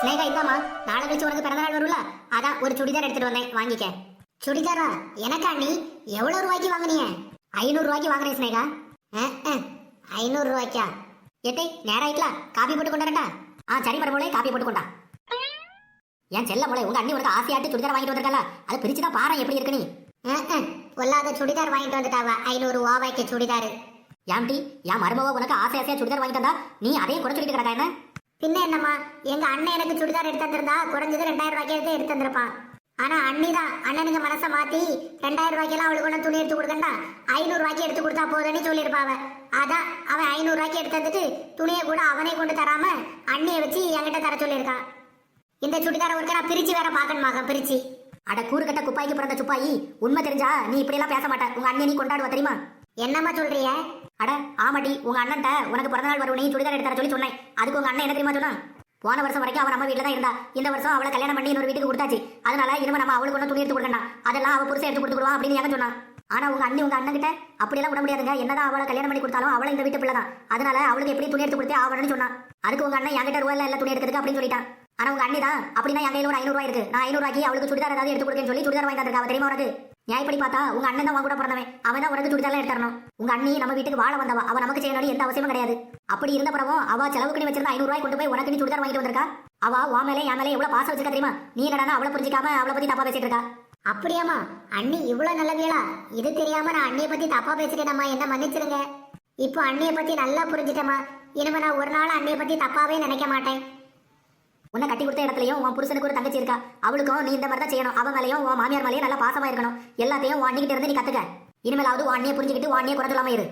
ஸ்னேகா இந்தாமா நாளை கழிச்சு உனக்கு பிறந்த நாள் வரும்ல? அதான் ஒரு சுடிதார் எடுத்துட்டு வந்தேன். வாங்கிக்க. சுடிதாரா? எனக்கா நீ? எவ்வளவு ரூபாய்க்கு வாங்குனீங்க ஐநூறு ரூபாய்க்கு வாங்குறேன் ஸ்னேகா. ஐநூறு ரூபாய்க்கா? எட்டே நேரம் ஆயிட்டலாம் காப்பி போட்டு கொண்டாடா ஆ சரி மரமோளே காப்பி போட்டு கொண்டா. என் செல்ல போல உங்க அண்ணி ஒருத்த ஆசையாட்டு சுடிதார் வாங்கிட்டு வந்திருக்கல அதை பிரிச்சு தான் பாரு எப்படி இருக்கு நீ. பொல்லாத சுடிதார் வாங்கிட்டு வந்துட்டாவா. ஐநூறு ரூபாய்க்கு சுடிதார். ஏம்டி என் மருமவ உனக்கு ஆசை ஆசையா சுடிதார் வாங்கிட்டு வந்தா நீ அதையும் குறை சொல்லிட்டு கிடக்கா என்ன? பின்ன என்னம்மா? எங்க அண்ணன் எனக்கு சுடிதார் எடுத்து தந்திருந்தா குறைஞ்சது ரெண்டாயிரம் ரூபாய்க்கு எடுத்து எடுத்திருப்பான் ஆனா அண்ணி தான் அண்ணனுக்கு மனசை மாத்தி ரெண்டாயிரம் ரூபாய்க்கெல்லாம் அவளுக்கு ஒன்றும் துணி எடுத்து கொடுக்கண்டா ஐநூறு ரூபாய்க்கு எடுத்து கொடுத்தா போதும்னு சொல்லியிருப்பாவ. அதான் அவன் ஐநூறு ரூபாய்க்கு எடுத்து வந்துட்டு துணியை கூட அவனே கொண்டு தராம அண்ணியை வச்சு என்கிட்ட தர சொல்லியிருக்கான் இந்த சுடிதார ஒருக்க நான் பிரிச்சு வேற பாக்கணுமாக பிரிச்சு. அட கூறுகட்ட குப்பாய்க்கு பிறந்த சுப்பாயி உண்மை தெரிஞ்சா நீ இப்படி எல்லாம் பேச மாட்ட. உங்க அண்ணன் நீ கொண்டாடுவா தெரியுமா? என்னம்மா சொல்றிய? அட ஆமாடி உங்க அண்ணன்ட்ட உனக்கு பிறந்த நாள் வரும் நீ சுடிதார் எடுத்தார சொல்லி சொன்னேன். அதுக்கு உங்க அண்ணன் என்ன தெரியுமா சொன்னான்? போன வருஷம் வரைக்கும் அவன் நம்ம வீட்டில் தான் இருந்தா இந்த வருஷம் அவளை கல்யாணம் பண்ணி இன்னொரு வீட்டுக்கு கொடுத்தாச்சு. அதனால இனிமே நம்ம அவளுக்கு ஒன்றும் துணி எடுத்து கொடுக்கணும் அதெல்லாம் அவள் புருஷன் எடுத்து கொடுத்துடுவான் அப்படின்னு ஏங்க சொன்னான். ஆனா உங்க அண்ணி உங்க அண்ணன் கிட்ட அப்படியெல்லாம் விட முடியாதுங்க. என்னதான் அவளை கல்யாணம் பண்ணி கொடுத்தாலும் அவளை இந்த வீட்டு பிள்ளை தான் அதனால அவளுக்கு எப்படி துணி எடுத்து கொடுத்தே ஆகணும்னு சொன்னான். அதுக்கு உங்க அண்ணன் என்கிட்ட ரூபாய் இல்ல துணி எடுக்கிறதுக்கு அப்படின்னு சொல்லிட்டான். ஆனா உங்க அண்ணி தான் அப்படின்னா என் கையில ஒரு ஐநூறு இருக்கு. நான் ஐநூறுரூவாய்க்கு அவளுக்கு சுடிதார் ஏதாவது எடுத்து கொடுக்கன்னு சொல்லி சுடிதார் வாங்கி தந்திருக்கா தெரியுமா உனக்கு? நியாயப்படி பார்த்தா உங்க அண்ணன் தான் கூட பிறந்தவன். அவன் தான் உனக்கு சுடிதார்லாம் எடுத்துறணும் உங்க அண்ணி நம்ம வீட்டுக்கு வாழ வந்தவா. அவன் நமக்கு செய்யணும் எந்த அவசியமும் கிடையாது. அப்படி இருந்த படமும் அவ செலவுக்கு நீ வச்சிருந்த ஐநூறு ரூபாய் கொண்டு போய் உனக்கு நீ சுடிதார் வாங்கிட்டு வந்திருக்கா? அவ உன் மேலே என் மேலே எவ்வளவு பாசம் வச்சிருக்கா தெரியுமா? நீ என்னடா அவளை புரிஞ்சிக்காம அவளை பத்தி தப்பா பேசிட்டு இருக்கா? அப்படியாமா அண்ணி இவ்வளவு நல்லவியலா இது தெரியாம நான் அண்ணியை பத்தி தப்பா பேசிட்டேனம்மா. என்ன மன்னிச்சிருங்க. இப்போ அண்ணியை பத்தி நல்லா புரிஞ்சிட்டேமா இனிமே நான் ஒரு நாள் அண்ணியை பத்தி தப்பாவே நினைக்க மாட்டேன். உன்னை கட்டி கொடுத்த இடத்துலயும் உன் புருஷனுக்கு ஒரு தங்கச்சி இருக்கா? அவளுக்கும் நீ இந்த மாதிரி தான் செய்யணும். அவன் மேலையும் உன் மாமியார் மேலையும் நல்லா பாசமா இருக்கணும். எல்லாத்தையும் உன் அண்ணிக்கிட்ட இருந்து நீ கத்துக்க. இனிமேலாவது உன் அண்ணியை புரிஞ்சுக்கிட்டு உன் அண்ணியை குறைஞ்சலாம இரு.